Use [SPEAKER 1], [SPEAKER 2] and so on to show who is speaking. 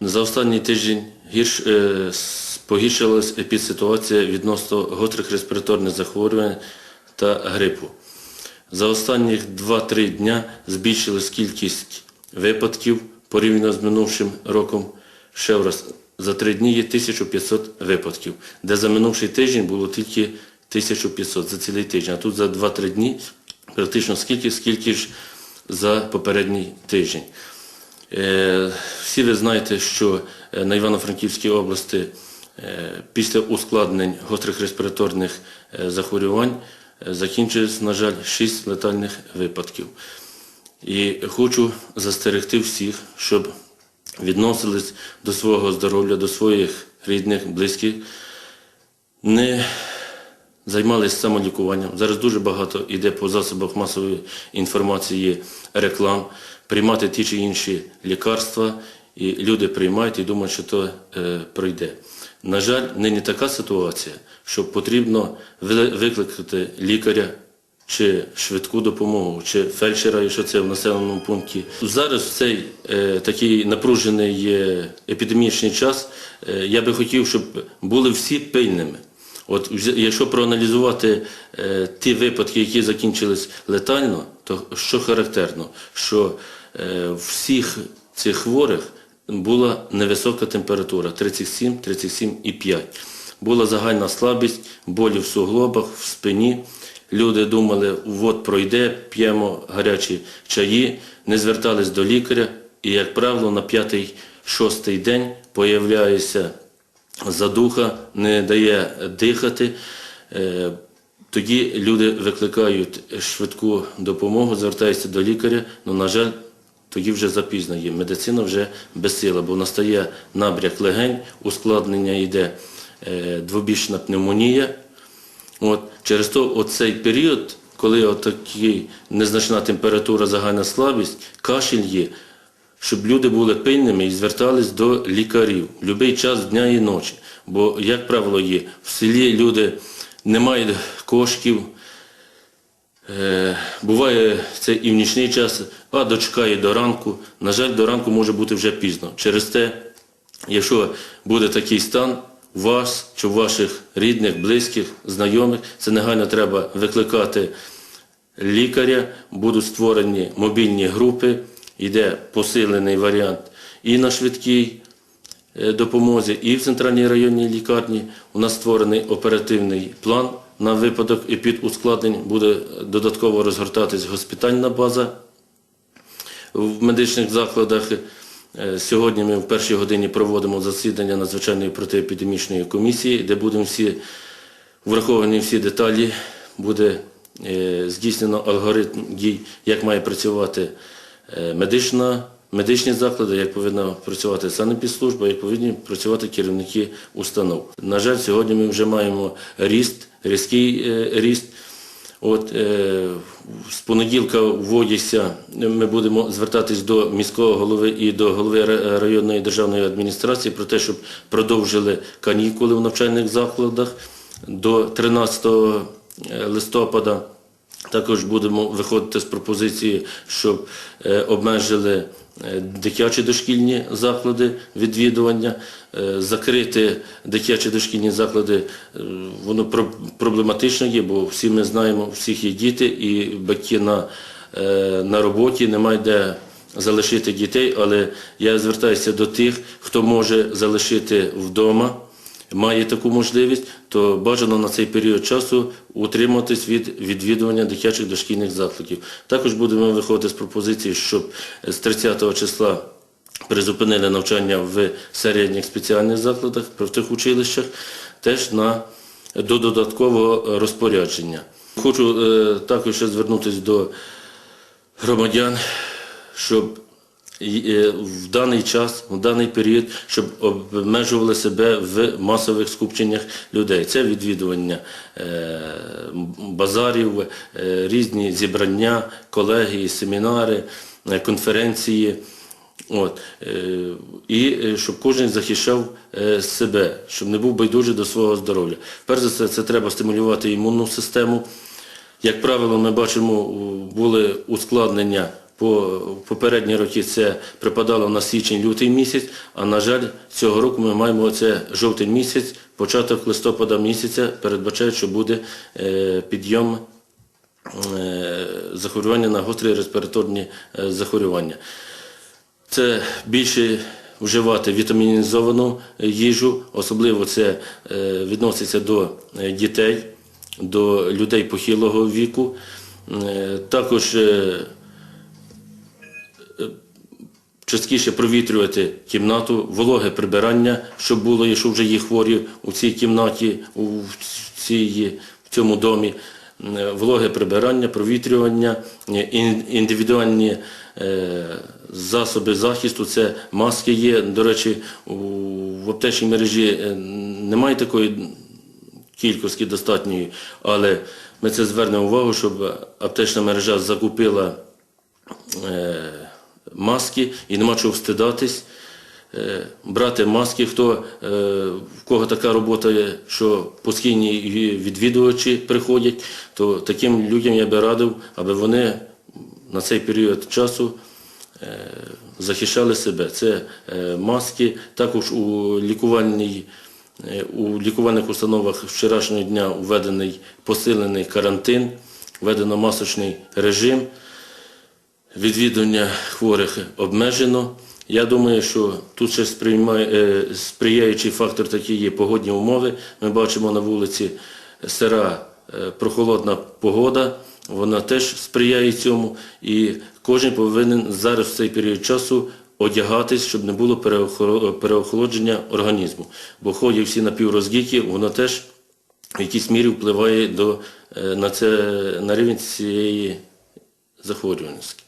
[SPEAKER 1] За останній тиждень гірш, е, погіршилась епідситуація відносно гострих респіраторних захворювань та грипу. За останні 2-3 дня збільшилась кількість випадків порівняно з минувшим роком. Ще раз, за 3 дні є 1500 випадків, де за минувший тиждень було тільки 1500 за цілий тиждень, а тут за 2-3 дні практично скільки, скільки ж за попередній тиждень. Е, Всі ви знаєте, що е, на Івано-Франківській області е, після ускладнень гострих респіраторних захворювань закінчилось, на жаль, 6 летальних випадків. І хочу застерегти всіх, щоб відносились до свого здоров'я, до своїх рідних, близьких, не займалися самолікуванням. Зараз дуже багато йде по засобах масової інформації реклам, приймати ті чи інші лікарства, і люди приймають і думають, що то е, пройде. На жаль, нині така ситуація, що потрібно викликати лікаря чи швидку допомогу, чи фельдшера, якщо це в населеному пункті. Зараз в цей е, такий напружений е, епідемічний час е, я би хотів, щоб були всі пильними. От якщо проаналізувати е, ті випадки, які закінчились летально, то що характерно, що е, всіх цих хворих була невисока температура 37, 37,5. Була загальна слабість, болі в суглобах, в спині. Люди думали, от пройде, п'ємо гарячі чаї, не звертались до лікаря, і, як правило, на п'ятий-шостий день появляється задуха, не дає дихати. Е, Тоді люди викликають швидку допомогу, звертаються до лікаря, але, на жаль, тоді вже запізно є. Медицина вже безсила, бо настає набряк легень, ускладнення йде е, двобічна пневмонія. От, через то оцей період, коли отакий незначна температура, загальна слабість, кашель є, щоб люди були пильними і звертались до лікарів в будь-який час дня і ночі. Бо, як правило, є, в селі люди не мають коштів, Е, Буває це і в нічний час, а дочекає до ранку. На жаль, до ранку може бути вже пізно. Через те, якщо буде такий стан у вас чи у ваших рідних, близьких, знайомих, це негайно треба викликати лікаря, будуть створені мобільні групи, йде посилений варіант і на швидкій е, допомозі, і в центральній районній лікарні. У нас створений оперативний план на випадок епідускладнень. Буде додатково розгортатись госпітальна база в медичних закладах. Е, Сьогодні ми в першій годині проводимо засідання надзвичайної протиепідемічної комісії, де будемо всі враховані всі деталі, буде е, здійснено алгоритм дій, як має працювати е, медична, медичні заклади, як повинна працювати санепідслужба, як повинні працювати керівники установ. На жаль, сьогодні ми вже маємо ріст, різкий е, ріст. От е, з понеділка вводяться, ми будемо звертатись до міського голови і до голови районної державної адміністрації про те, щоб продовжили канікули в навчальних закладах до 13 листопада. Також будемо виходити з пропозиції, щоб е, обмежили е, дитячі дошкільні заклади відвідування, е, закрити дитячі дошкільні заклади, воно проблематично є, бо всі ми знаємо, у всіх є діти, і батьки на, на роботі. Немає де залишити дітей, але я звертаюся до тих, хто може залишити вдома має таку можливість, то бажано на цей період часу утриматись від відвідування дитячих дошкільних закладів. Також будемо виходити з пропозиції, щоб з 30 числа призупинили навчання в середніх спеціальних закладах, в тих училищах, теж на до додаткового розпорядження. Хочу е, також ще звернутися до громадян, щоб в даний час, в даний період, щоб обмежували себе в масових скупченнях людей. Це відвідування е, базарів, е, різні зібрання, колегії, семінари, е, конференції. От, е, і е, щоб кожен захищав е, себе, щоб не був байдужий до свого здоров'я. Перш за все, це треба стимулювати імунну систему. Як правило, ми бачимо, були ускладнення по попередні роки це припадало на січень-лютий місяць, а на жаль, цього року ми маємо це жовтень місяць, початок листопада місяця, передбачають, що буде е, підйом е, захворювання на гострі респіраторні е, захворювання. Це більше вживати вітамінізовану їжу, особливо це відноситься до дітей, до людей похилого віку. Також частіше провітрювати кімнату, вологе прибирання, щоб було, якщо вже є хворі у цій кімнаті, у цій, в цьому домі. Е, Вологе прибирання, провітрювання, е, індивідуальні е, засоби захисту, це маски є. До речі, в аптечній мережі е, немає такої кількості достатньої, але ми це звернемо увагу, щоб аптечна мережа закупила е, маски і нема чого встидатись. Е, Брати маски, хто, е, в кого така робота є, що постійні відвідувачі приходять, то таким людям я би радив, аби вони на цей період часу е, захищали себе. Це маски, також у У лікувальних установах вчорашнього дня введений посилений карантин, введено масочний режим, відвідування хворих обмежено. Я думаю, що тут ще е, сприяючий фактор такий є погодні умови. Ми бачимо на вулиці сира е, прохолодна погода, вона теж сприяє цьому. І кожен повинен зараз в цей період часу одягатись, щоб не було переохолодження організму. Бо ходять всі напіврозгіки, воно теж в якійсь мірі впливає до, е, на, це, на рівень цієї захворюваності.